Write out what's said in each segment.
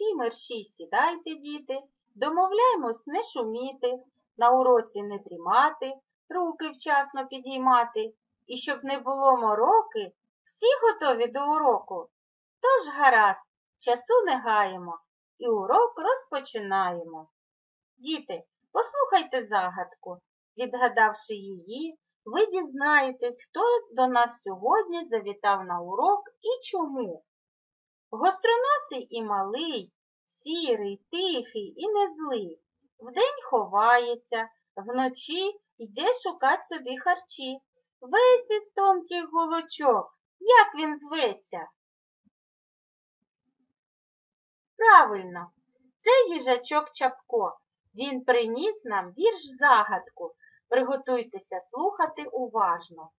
всі мерщій сідайте, діти, домовляємось не шуміти, на уроці не дрімати, руки вчасно підіймати, і щоб не було мороки, всі готові до уроку. Тож гаразд, часу не гаємо, і урок розпочинаємо. Діти, послухайте загадку. Відгадавши її, ви дізнаєтесь, хто до нас сьогодні завітав на урок і чому. Гостроносий і малий, сірий, тихий і незлий, вдень ховається, вночі йде шукать собі харчі. Весь із тонких голочок, як він зветься? Правильно, це їжачок Чапко. Він приніс нам вірш загадку. Приготуйтеся слухати уважно.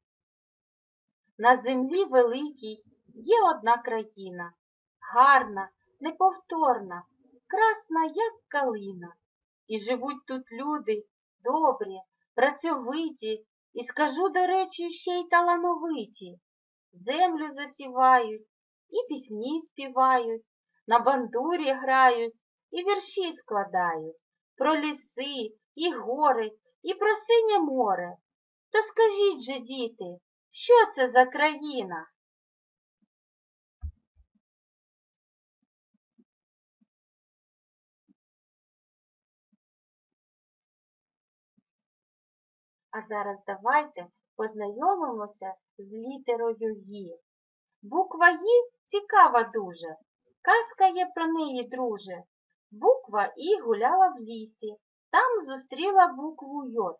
На землі великій є одна країна, гарна, неповторна, красна, як калина. І живуть тут люди добрі, працьовиті, і скажу, до речі, ще й талановиті. Землю засівають, і пісні співають, на бандурі грають, і вірші складають про ліси, і гори, і про синє море. То скажіть же, діти, що це за країна? А зараз давайте познайомимося з літерою «Ї». Буква «Ї» цікава дуже. Казка є про неї, друже. Буква І гуляла в лісі, там зустріла букву Йод.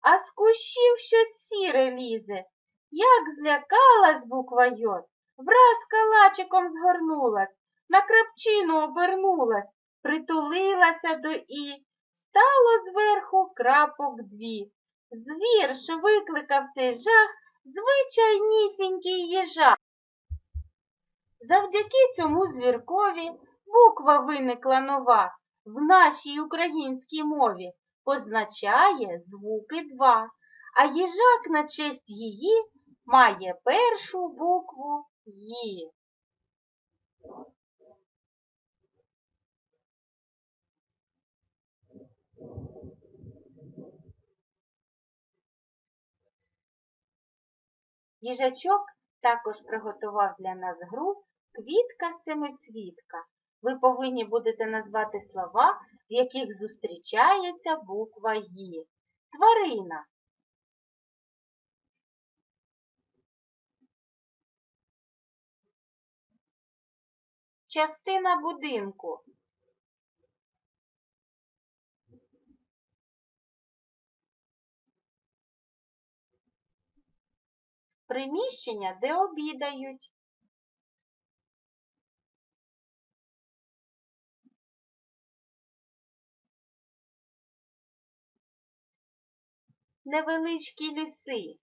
А з кущів щось сіре лізе. Як злякалась буква Йод, враз калачиком згорнулась, на крапчину обернулась, притулилася до І, стало зверху крапок дві. Звір, що викликав цей жах, звичайнісінький їжак. Завдяки цьому звіркові буква виникла нова в нашій українській мові, позначає звуки два, а їжак на честь її має першу букву Ї. Їжачок також приготував для нас гру Квітка семицвітка. Ви повинні будете назвати слова, в яких зустрічається буква Ї. Тварина. Частина будинку. Приміщення, де обідають. Невеличкі ліси.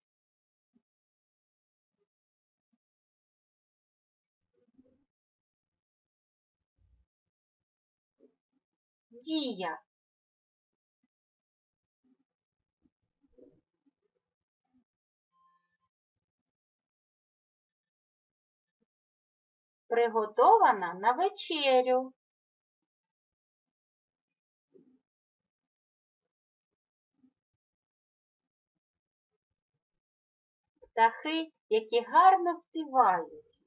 Дія. Приготована на вечерю. Птахи, які гарно співають.